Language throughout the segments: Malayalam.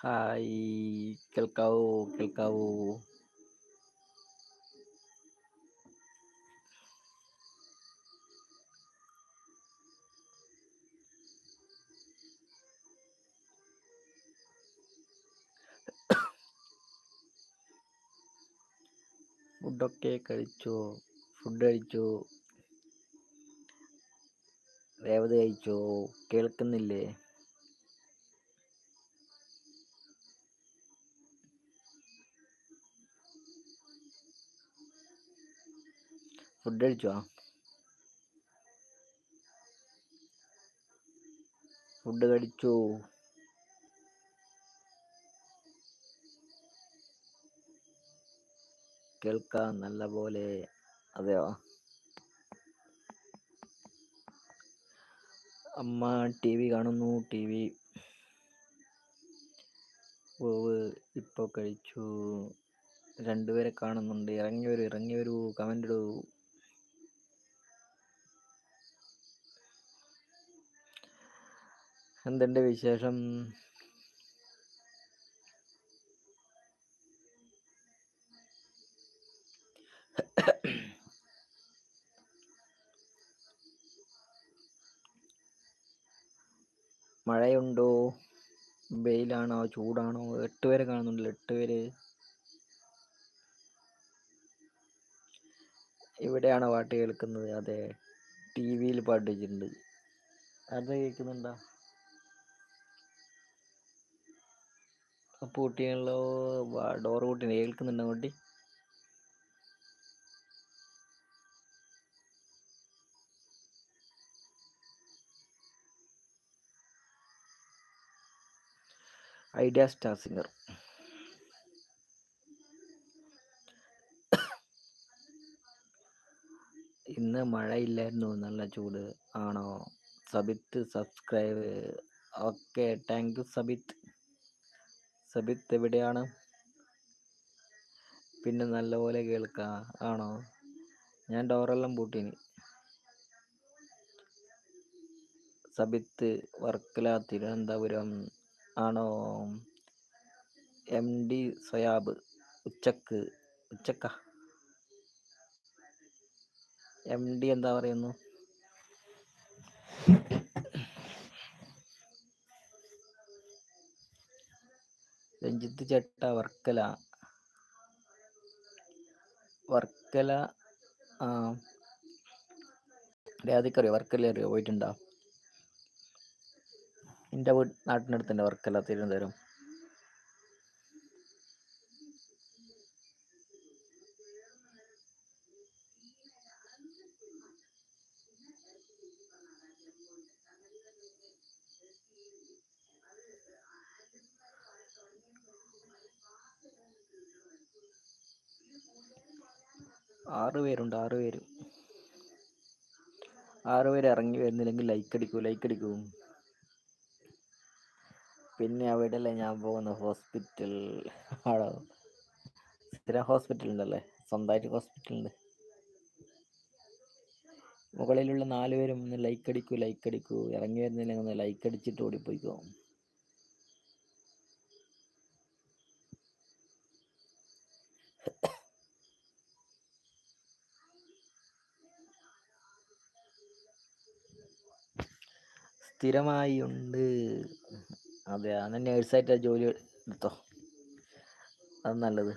ഹായ് കേൾക്കാവോ കേൾക്കാവോ ഫുഡൊക്കെ കഴിച്ചോ ഫുഡ് കഴിച്ചു. രേവതി കഴിച്ചോ. കേൾക്കുന്നില്ലേ? ഫുഡ് കഴിച്ചോ? ഫുഡ് കഴിച്ചു. കേൾക്കാം നല്ല പോലെ. അതെയോ? അമ്മ ടി വി കാണുന്നു. T V. ഓവ് ഇപ്പൊ കഴിച്ചു. രണ്ടുപേരെ കാണുന്നുണ്ട്. ഇറങ്ങി വരൂ ഇറങ്ങി ഇടൂ. എന്തുണ്ട് വിശേഷം? മഴയുണ്ടോ? വെയിലാണോ? ചൂടാണോ? എട്ട് പേരെ കാണുന്നുണ്ട് എട്ട് പേര്. ഇവിടെയാണോ പാട്ട് കേൾക്കുന്നത്? അതെ ടി വിയിൽ പാട്ട് വെച്ചിട്ടുണ്ട്. അത് കേൾക്കുന്നുണ്ടോ? പൂട്ടിയാണല്ലോ ഡോർ പൂട്ടി കേൾക്കുന്നുണ്ടോ കുട്ടി ഐഡിയ സ്റ്റാർ സിംഗർ. ഇന്ന് മഴയില്ലായിരുന്നു നല്ല ചൂട്. ആണോ? Sabith subscribe. Okay thank you Sabith. Sabith എവിടെയാണ് പിന്നെ നല്ലപോലെ കേൾക്കാം ആണോ? ഞാൻ ഡോറെല്ലാം പൂട്ടിനി. സബിത്ത് വർക്കല തിരുവനന്തപുരം ആണോ? എം ഡി സയാബ് ഉച്ചയ്ക്ക് ഉച്ചക്ക? എം ഡി എന്താ പറയുന്നു? രഞ്ജിത്ത് ചേട്ട വർക്കല. വർക്കല ആ. രാധിക്കറിയോ വർക്കല അറിയോ പോയിട്ടുണ്ടോ? എന്റെ വീട് നാട്ടിനടുത്തുണ്ട് വർക്കല തിരുവനന്തപുരം ആറ് പേരുണ്ട് ആറ് പേര് ആറ് പേര് ഇറങ്ങി വരുന്നില്ലെങ്കിൽ ലൈക്ക് അടിക്കൂ ലൈക്ക് അടിക്കൂ. പിന്നെ അവിടെയല്ലേ ഞാൻ പോകുന്ന ഹോസ്പിറ്റൽ ആണോ സ്ഥിരം ഹോസ്പിറ്റൽ ഉണ്ടല്ലേ? സ്വന്തമായിട്ട് ഹോസ്പിറ്റൽ ഉണ്ട്. മുകളിലുള്ള നാല് പേരും ഒന്ന് ലൈക്ക് അടിക്കൂ ലൈക്ക് അടിക്കൂ. ഇറങ്ങി വരുന്നില്ലെങ്കിൽ ഒന്ന് ലൈക്ക് അടിച്ചിട്ട് ഓടിപ്പോയിക്കോ. സ്ഥിരമായി ഉണ്ട്. അതെ അന്ന് നേഴ്സായിട്ട് ജോലി എടുത്തോ? അത് നല്ലത്.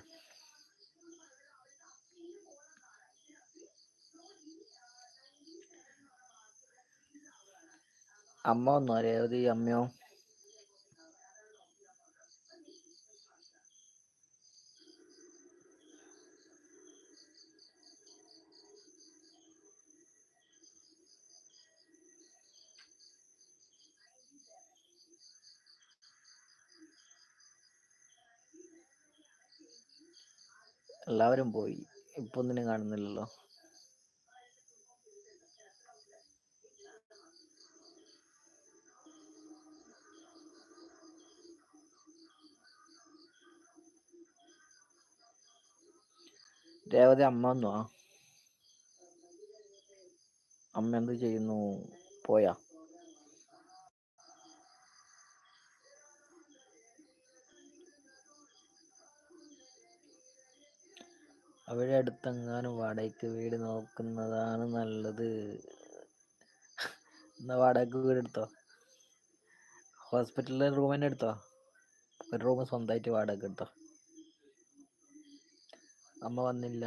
അമ്മ വന്നോ? രേവതി അമ്മയോ? എല്ലാവരും പോയി. ഇപ്പൊ ഒന്നിനും കാണുന്നില്ലല്ലോ. രേവതി അമ്മ വന്നോ? അമ്മ എന്ത് ചെയ്യുന്നു? പോയാ? അടുത്തെങ്ങാനും വാടകയ്ക്ക് വീട് നോക്കുന്നതാണ് നല്ലത്. എന്നാ വാടകയ്ക്ക് വീട് എടുത്തോ? ഹോസ്പിറ്റലിലെ റൂം തന്നെ എടുത്തോ? ഒരു റൂം സ്വന്തമായിട്ട് വാടക എടുത്തോ? അമ്മ വന്നില്ല.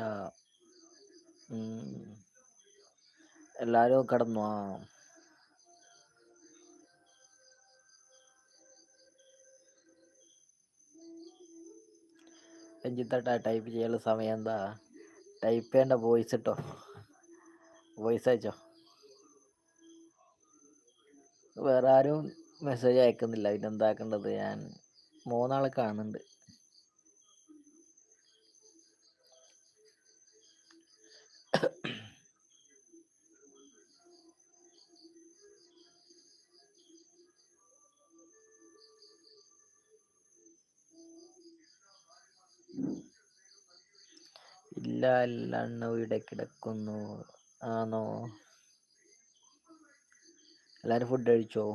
ഉം. എല്ലാരും കിടന്നു? ആ രഞ്ജിത്തേട്ടാ ടൈപ്പ് ചെയ്യാനുള്ള സമയം എന്താ? ടൈപ്പ് ചെയ്യേണ്ട വോയിസ് ഇട്ടോ? വോയിസ് അയച്ചോ? വേറെ ആരും മെസ്സേജ് അയക്കുന്നില്ല. പിന്നെന്താക്കേണ്ടത് ഞാൻ മൂന്നാളെ കാണുന്നുണ്ട്. ഇല്ല ഇല്ല വീടെ കിടക്കുന്നു. ആണോ എല്ലാരും ഫുഡ് കഴിച്ചോ?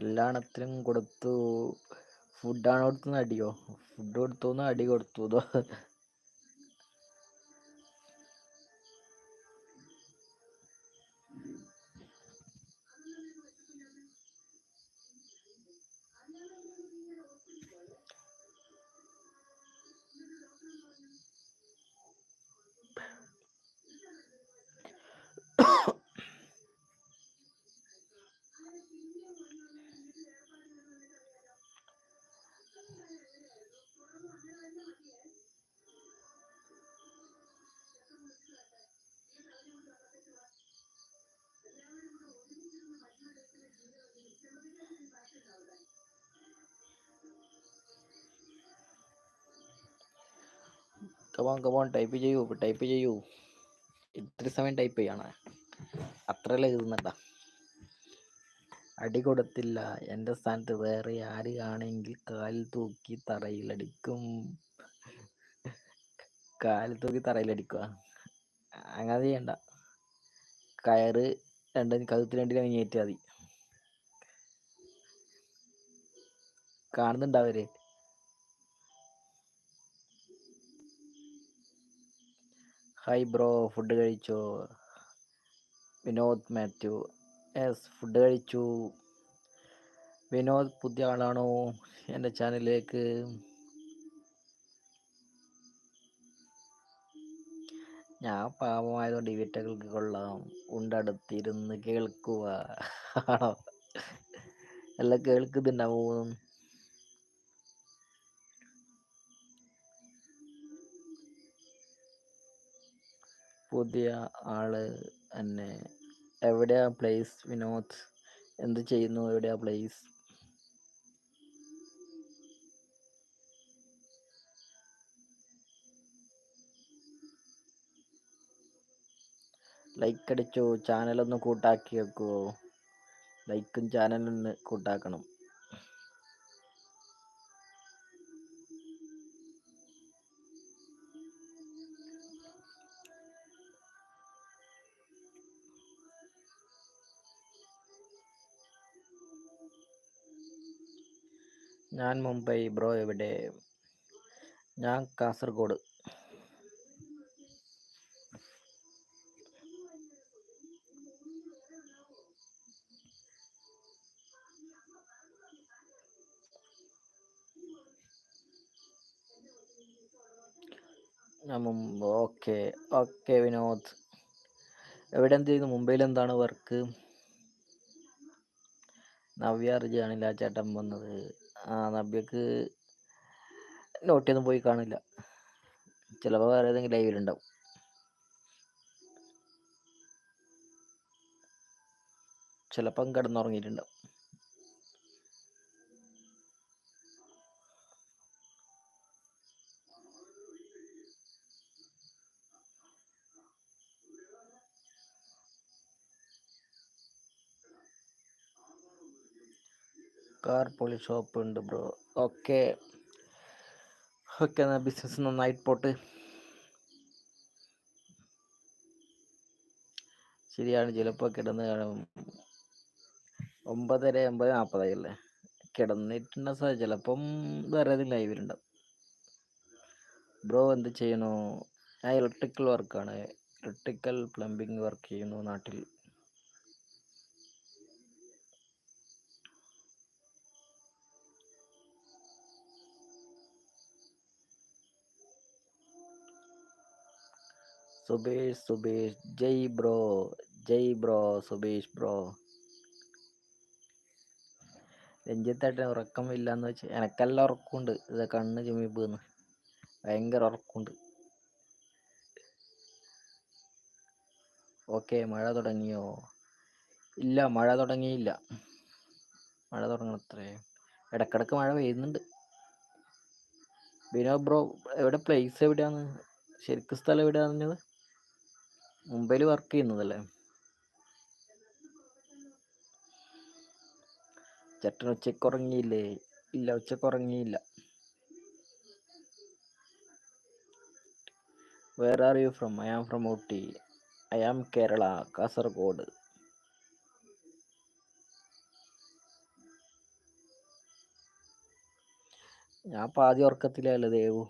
എല്ലാണത്തിനും കൊടുത്തു. ഫുഡാണ് കൊടുത്തുന്ന അടിയോ? ഫുഡ് കൊടുത്തുന്ന് അടി കൊടുത്തു. Come on come on type ചെയ്യൂ ടൈപ്പ് ചെയ്യൂ. ഇത്ര സമയം ടൈപ്പ് ചെയ്യണ. അത്രയല്ലേ എഴുതുന്നുണ്ട അടി കൊടുത്തില്ല. എന്റെ സ്ഥാനത്ത് വേറെ ആര് ആണെങ്കിൽ കാലിൽ തൂക്കി തറയിലടിക്കും. കാലിൽ തൂക്കി തറയിലടിക്കുക. അങ്ങനെ ചെയ്യണ്ട. കയറ് രണ്ട് കഴുത്ത് രണ്ടിലും കയറ്റിയാൽ മതി. കാണുന്നുണ്ടാവര് ഹായ് ബ്രോ ഫുഡ് കഴിച്ചോ? വിനോദ് മാത്യു. എസ് ഫുഡ് കഴിച്ചു. വിനോദ് പുതിയ ആളാണോ? എന്റെ ചാനലിലേക്ക്. ഞാൻ പാവമായതുകൊണ്ട് ഈ വിറ്റകൾക്ക് കൊള്ളാം. ഉണ്ടടുത്തിരുന്ന് കേൾക്കുക ആണോ? എല്ലാം കേൾക്കുന്നുണ്ടാവും. പുതിയ ആൾ എന്നെ. എവിടെയാ പ്ലേസ് വിനോദ് എന്ത് ചെയ്യുന്നു? എവിടെയാ പ്ലേസ് ലൈക്ക് അടിച്ചു. ചാനലൊന്ന് കൂട്ടാക്കി വെക്കുവോ ലൈക്കും ചാനലൊന്ന് കൂട്ടാക്കണം. ഞാൻ മുംബൈ ബ്രോ എവിടെ? ഞാൻ കാസർഗോഡ്. Okay okay Vinod. എവിടെ എന്ത് ചെയ്യുന്നു? മുംബൈയിൽ എന്താണ് വർക്ക് നവ്യ അറിജാണില്ല ആ ചേട്ടൻ വന്നത്? ആ നബ്യക്ക് നോട്ടിയൊന്നും പോയി കാണില്ല. ചിലപ്പോൾ വേറെ ഏതെങ്കിലും ലൈവിലുണ്ടാവും ചിലപ്പം കിടന്നുറങ്ങിയിട്ടുണ്ടാവും. കാർ പോളി ഷോപ്പ് ഉണ്ട് ബ്രോ. ഓക്കെ. ഓക്കെ എന്നാൽ ബിസിനസ് നന്നായിട്ട് പോട്ട് ശരിയാണ് ചിലപ്പോൾ കിടന്ന് ഒമ്പതര ഒമ്പത് നാൽപ്പതായി അല്ലേ? കിടന്നിട്ടുണ്ട സാർ ചിലപ്പം വേറെ ഏതെങ്കിലും ലൈവിലുണ്ടാവും ബ്രോ എന്ത് ചെയ്യണോ ഞാൻ ഇലക്ട്രിക്കൽ വർക്കാണ് ഇലക്ട്രിക്കൽ പ്ലംബിംഗ് വർക്ക് ചെയ്യുന്നു നാട്ടിൽ. Subesh Subesh Jai bro Jai bro Subesh bro രഞ്ജിത്തേട്ടൻ ഉറക്കമില്ലാന്ന് വെച്ച് എനക്കെല്ലാം ഉറക്കമുണ്ട്. ഇത് കണ്ണ് ചുമി പോന്ന് ഭയങ്കര ഉറക്കമുണ്ട്. ഓക്കെ മഴ തുടങ്ങിയോ? ഇല്ല മഴ തുടങ്ങിയില്ല. മഴ തുടങ്ങണത്രേ. ഇടക്കിടക്ക് മഴ പെയ്യുന്നുണ്ട്. ബിനോ ബ്രോ എവിടെ? പ്ലേസ് എവിടെയാണ്? ശരിക്കും സ്ഥലം എവിടെയാണ് പറഞ്ഞത് മുംബൈയിൽ വർക്ക് ചെയ്യുന്നതല്ലേ? ചേട്ടൻ ഉച്ചയ്ക്ക് ഉറങ്ങിയില്ലേ? ഇല്ല ഉച്ചയ്ക്ക് ഉറങ്ങിയില്ല. Where are you from I am from Ooty. I am Kerala Kasaragod. ഞാൻ പാതി ഉറക്കത്തിലല്ലേ ദേവു.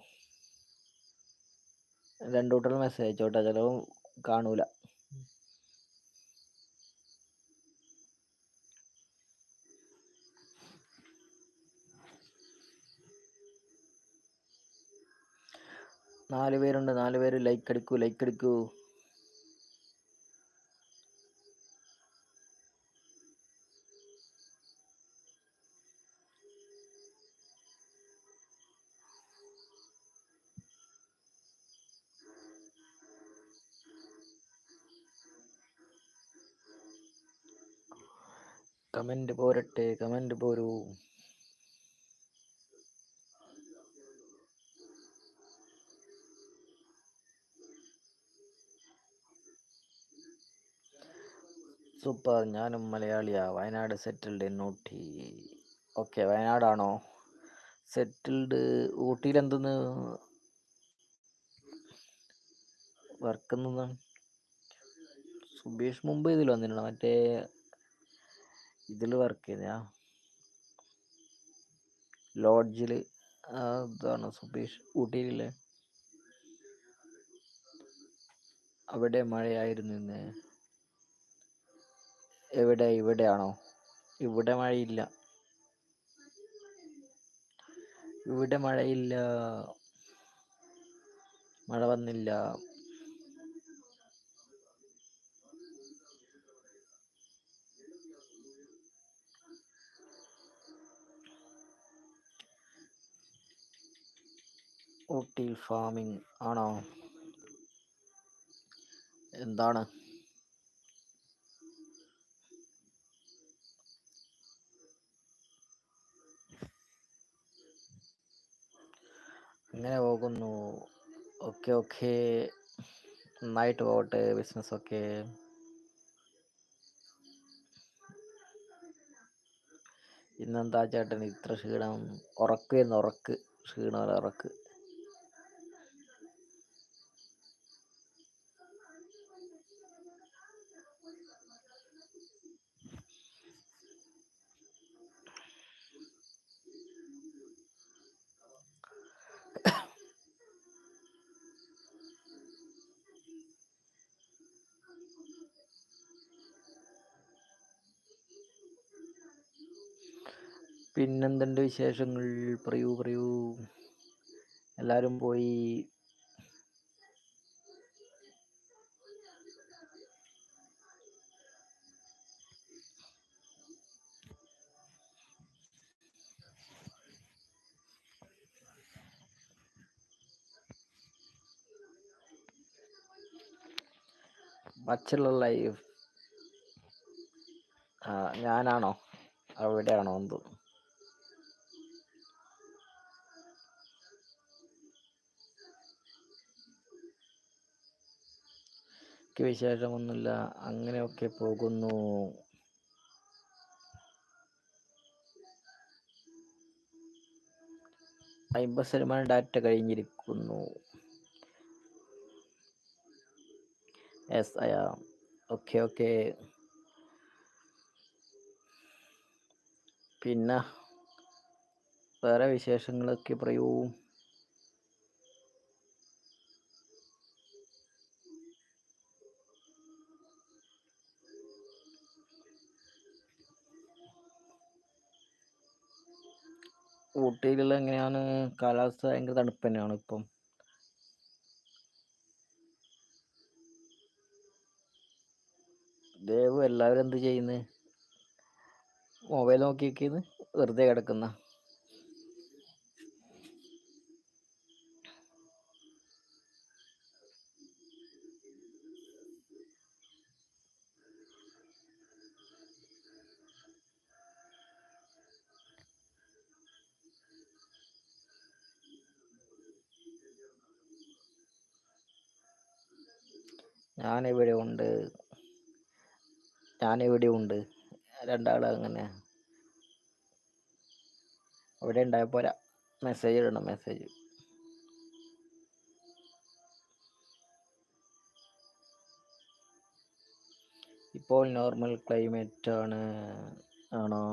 രണ്ടു കൂട്ടർ മെസ്സേജ് അയച്ചോട്ടെ. ചിലവും കാണൂല. നാല് പേരുണ്ട്. നാല് പേര് ലൈക്ക് അടിക്കൂ ലൈക്ക് അടിക്കൂ. പോരട്ടെ കമന്റ് പോരൂ. സൂപ്പർ ഞാനും മലയാളിയാ. Wayanad settled in Ooty. Okay വയനാടാണോ? Settled ഊട്ടിയിൽ എന്തെന്ന് വർക്ക് എന്താണ് സുബീഷ് മുമ്പ് ഇതിൽ വന്നിട്ടുണ്ടോ? മറ്റേ ഇതിൽ വർക്ക് ചെയ്ത ലോഡ്ജിൽ അതാണ് സുബീഷ്. ഊട്ടിയിലെ അവിടെ മഴയായിരുന്നു ഇന്ന്. എവിടെ? ഇവിടെയാണോ? ഇവിടെ മഴയില്ല. ഇവിടെ മഴയില്ല. മഴ വന്നില്ല. ഊട്ടി ഫാമിംഗ് ആണോ? എന്താണ്? അങ്ങനെ പോകുന്നു. Okay okay. നന്നായിട്ട് പോകട്ടെ ബിസിനസ് ഒക്കെ. ഇന്നെന്താ ചേട്ടൻ ഇത്ര ക്ഷീണം. ഉറക്കുമായിരുന്നു ഉറക്ക്. ക്ഷീണം ഉറക്ക്? വിശേഷങ്ങൾ പറയൂ പറയൂ. എല്ലാവരും പോയി. ബാച്ചലർ ലൈഫ് ഞാനാണോ? അവിടെയാണോ എന്തോ? ബാക്കി വിശേഷമൊന്നുമില്ല. അങ്ങനെയൊക്കെ പോകുന്നു. അമ്പത് ശതമാനം ഡാറ്റ കഴിഞ്ഞിരിക്കുന്നു. എസ് അയാ ഓക്കെ ഓക്കെ പിന്നെ വേറെ വിശേഷങ്ങളൊക്കെ പറയൂ. ഊട്ടിയിലുള്ള എങ്ങനെയാണ്? കാലാവസ്ഥ ഭയങ്കര തണുപ്പ് തന്നെയാണ് ഇപ്പം. ദേവ് എല്ലാവരും എന്ത് ചെയ്യുന്നു? മൊബൈൽ നോക്കിയിരിക്കുന്നു വെറുതെ കിടക്കുന്ന. ഞാനിവിടെ ഉണ്ട്. ഞാനിവിടെ ഉണ്ട്. രണ്ടാളും അങ്ങനെ അവിടെ ഉണ്ടായ പോരാ മെസ്സേജ് ഇടണം മെസ്സേജ് ഇപ്പോൾ നോർമൽ ക്ലൈമറ്റ് ആണ്. ആണോ?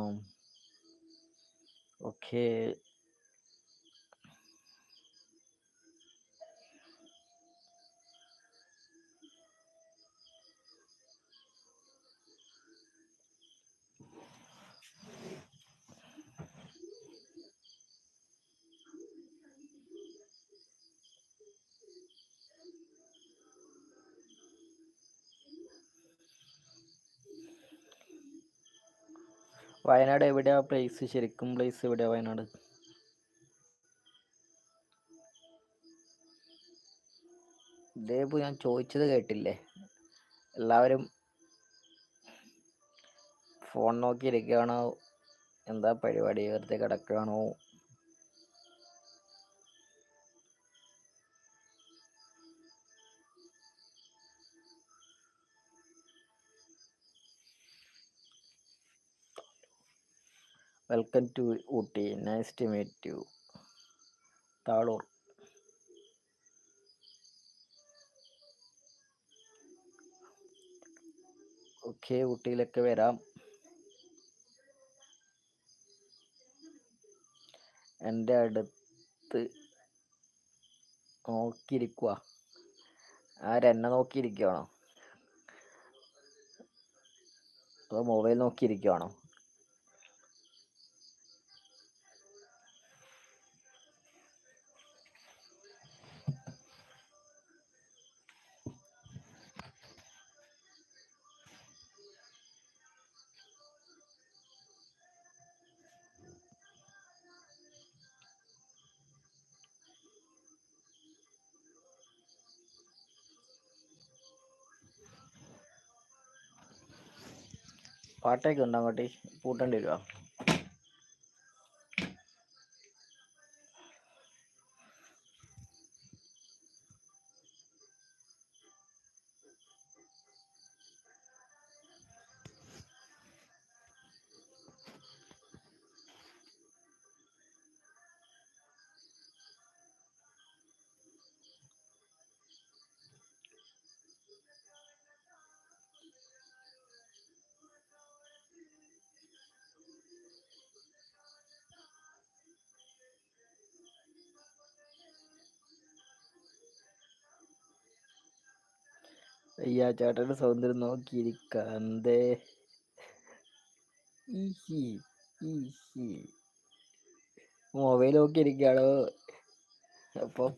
ഓക്കെ വയനാട് എവിടെയാ പ്ലേസ് ശരിക്കും പ്ലേസ് എവിടെയാ വയനാട്? ദേബു ഞാൻ ചോദിച്ചത് കേട്ടില്ലേ? എല്ലാവരും ഫോൺ നോക്കിയിരിക്കുകയാണോ? എന്താ പരിപാടി? വെറുതെ കിടക്കുകയാണോ? Welcome to Ooty nice to meet you Thaloor okay ഊട്ടിയിലൊക്കെ വരാം. എന്റെ അടുത്ത് നോക്കിയിരിക്കുക ആരെന്നെ നോക്കിയിരിക്കുകയാണോ അതോ മൊബൈൽ നോക്കിയിരിക്കുകയാണോ പാട്ടൊക്കെ ഉണ്ടോ അങ്ങോട്ട് പൂട്ടേണ്ടി വരുമോ അയ്യാ ചേട്ടന്റെ സൗന്ദര്യം നോക്കിയിരിക്കാന്തേ ഈഹി ഈഹി. മൊബൈൽ നോക്കിയിരിക്കുകയാണോ? അപ്പം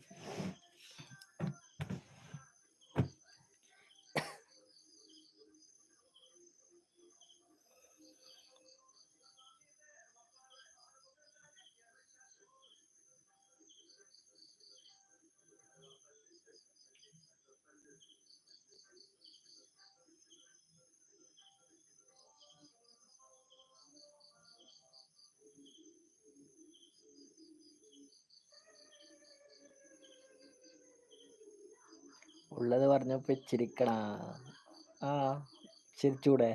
ഉള്ളത് ചിരിക്കണ ആ ചിരിച്ചൂടെ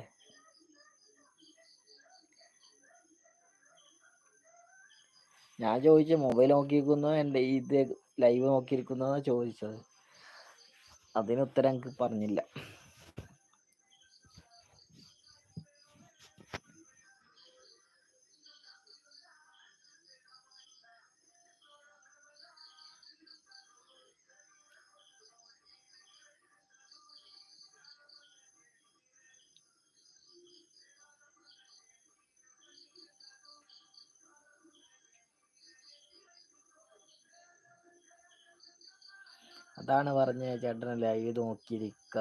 ഞാൻ ചോദിച്ച മൊബൈൽ നോക്കിയിരിക്കുന്നോ? എന്റെ ഇത് ലൈവ് നോക്കിയിരിക്കുന്നോ? ചോദിച്ചത്. അതിന് ഉത്തരം എനിക്ക് പറഞ്ഞില്ല. അതാണ് പറഞ്ഞ ചേട്ടൻ ലൈവ് നോക്കിയിരിക്ക.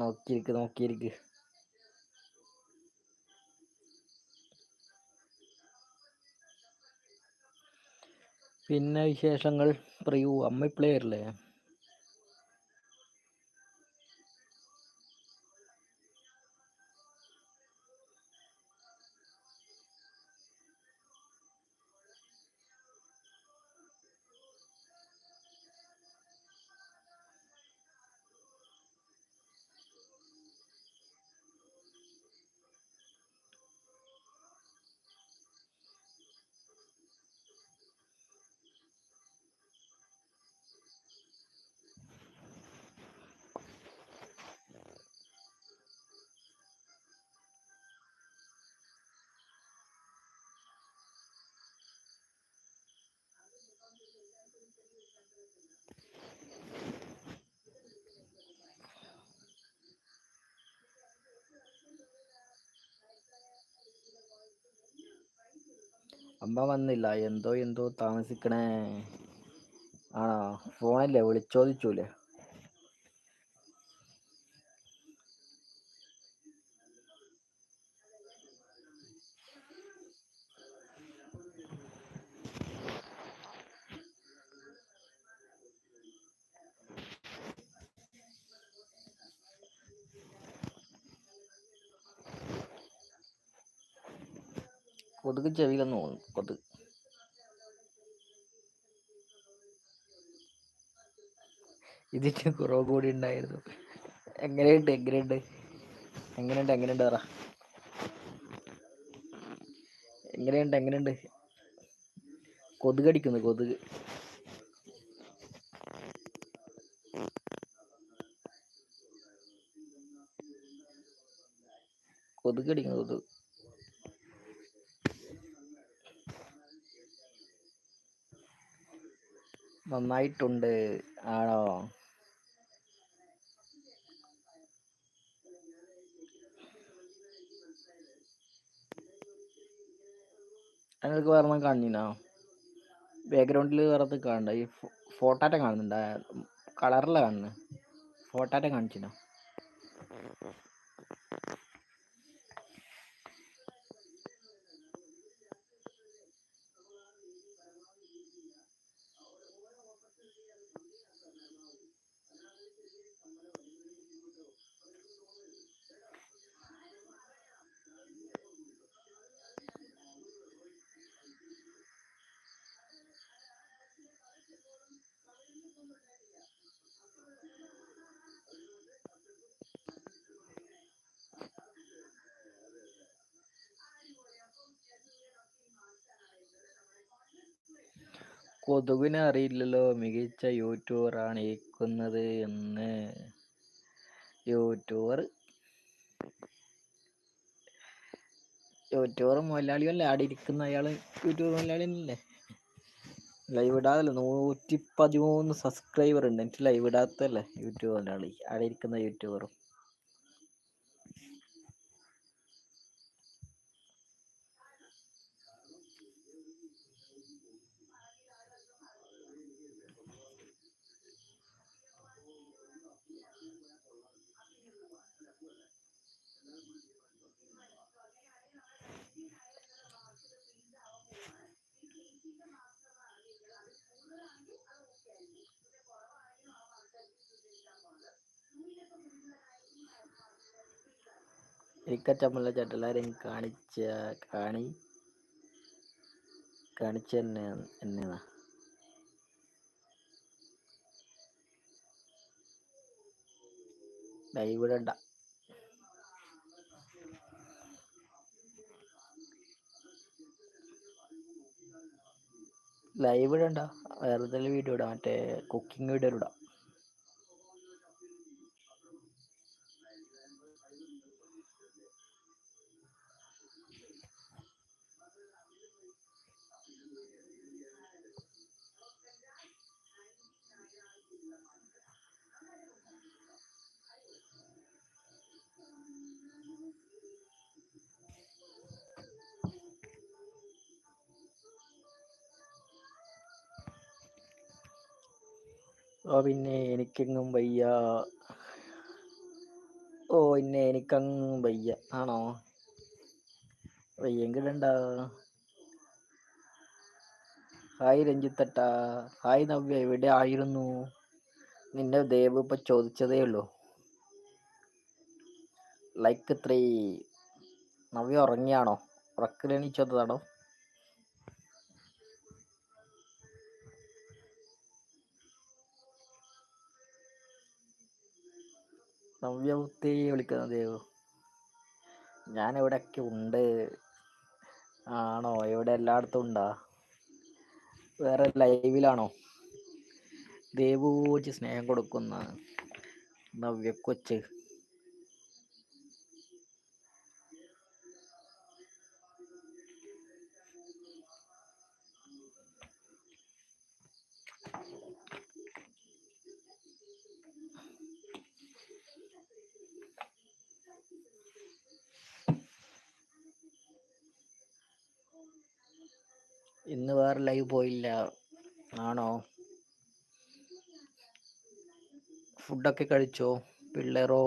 നോക്കിയിരിക്ക് നോക്കിയിരിക്ക്. പിന്നെ വിശേഷങ്ങൾ? പറയൂ അമ്മ പ്ലെയർ വരില്ലേ അമ്മ വന്നില്ല. എന്തോ എന്തോ താമസിക്കണേ. ആണോ? ഫോണല്ലേ വിളിച്ചോദിച്ചൂലേ? കൊതുക് ചെവിയിലെന്ന് തോന്നുന്നു കൊതുക് ഇതിന്റെ കുറവ് കൂടി ഉണ്ടായിരുന്നു. എങ്ങനെയുണ്ട് എങ്ങനെയുണ്ട്? എങ്ങനെയുണ്ട് എങ്ങനെയുണ്ട് പറ. എങ്ങനെയുണ്ട് എങ്ങനെയുണ്ട്? കൊതുക് അടിക്കുന്നു കൊതുക്. കൊതുക് അടിക്കുന്നു കൊതുക്. നന്നായിട്ടുണ്ട്. ആണോ? അതിനൊക്കെ വേറെ കാണുന്നോ ബാക്ക്ഗ്രൗണ്ടിൽ വേറെ കാണണ്ട. ഈ ഫോട്ടാറ്റ കാണുന്നുണ്ട്? കളറില കാണുന്നത് ഫോട്ടാറ്റ കാണിച്ചിനോ? കൊതുകിനെ അറിയില്ലല്ലോ. മികച്ച യൂട്യൂബറാണ് ഇരിക്കുന്നത് എന്ന്. യൂട്യൂബർ. യൂട്യൂബർ മുതലാളിയല്ലേ ആടെ ഇരിക്കുന്ന അയാൾ യൂട്യൂബർ മുതലാളി ലൈവ് ഇടാതല്ലേ? നൂറ്റി പതിമൂന്ന് സബ്സ്ക്രൈബർ ഉണ്ട്. എനിക്ക് ലൈവ് ഇടാത്തല്ലേ യൂട്യൂബ് മുതലാളി. ആടെ ഇരിക്കുന്ന യൂട്യൂബറും. എനിക്കറ്റമ്മല്ല ചേട്ടല്ലാരും കാണിച്ച കാണി കാണിച്ച തന്നെ എന്നതാ ലൈവ് ഇടണ്ട ലൈവ് ഇടണ്ട വേറെ വീഡിയോ ഇടാം. മറ്റേ കുക്കിംഗ് വീഡിയോ ഇടാം. ഓ പിന്നെ എനിക്കെങ്ങും വയ്യ. ഓ പിന്നെ എനിക്കങ്ങും വയ്യ. ആണോ? വയ്യെങ്കിൽ ഇടണ്ട. ഹായ് രഞ്ജിത്തട്ടാ. ഹായ് നവ്യ എവിടെ ആയിരുന്നു? നിന്നെ ദേവ് ഇപ്പൊ ചോദിച്ചതേ ഉള്ളൂ. ലൈക്ക് ത്രീ നവ്യ ഉറങ്ങിയാണോ? ഉറക്കിലെണീച്ചതാണോ? നവ്യ മുത്തേ വിളിക്കുന്നത് ദേവ്. ഞാൻ എവിടെയൊക്കെ ഉണ്ട്. ആണോ? ഇവിടെ എല്ലായിടത്തും ഉണ്ടാ? വേറെ ലൈവിലാണോ? ദേവൂച്ച് സ്നേഹം കൊടുക്കുന്ന നവ്യ കൊച്ച് ഇന്ന് വേറെ ലൈവ് പോയില്ല. ആണോ? ഫുഡൊക്കെ കഴിച്ചോ? പിള്ളേറോ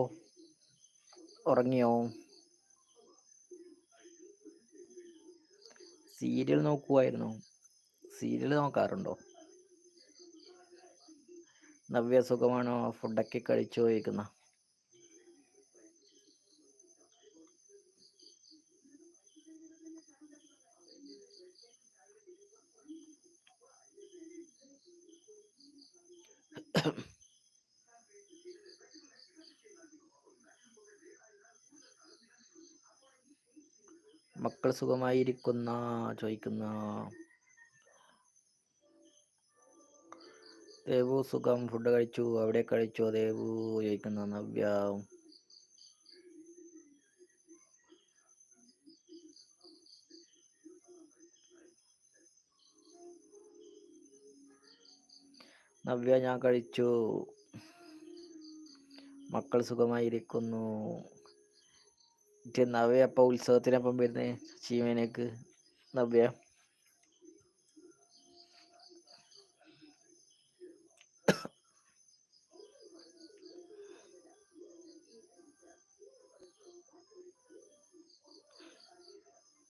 ഉറങ്ങിയോ? സീരിയൽ നോക്കുമായിരുന്നു സീരിയൽ നോക്കാറുണ്ടോ? നവ്യ സുഖമാണോ? ഫുഡൊക്കെ കഴിച്ചു ചോദിക്കുന്ന മക്കൾ സുഖമായിരിക്കുന്ന? ചോദിക്കുന്ന. ദേവു സുഖം. ഫുഡ് കഴിച്ചു? അവിടെ കഴിച്ചോ? ദേവു ചോദിക്കുന്ന. നവ്യ. നവ്യ ഞാൻ കഴിച്ചു. മക്കൾ സുഖമായിരിക്കുന്നു. നവ്യ അപ്പൊ ഉത്സവത്തിനപ്പം വരുന്നേ? ചീമേനേക്ക് നവ്യ.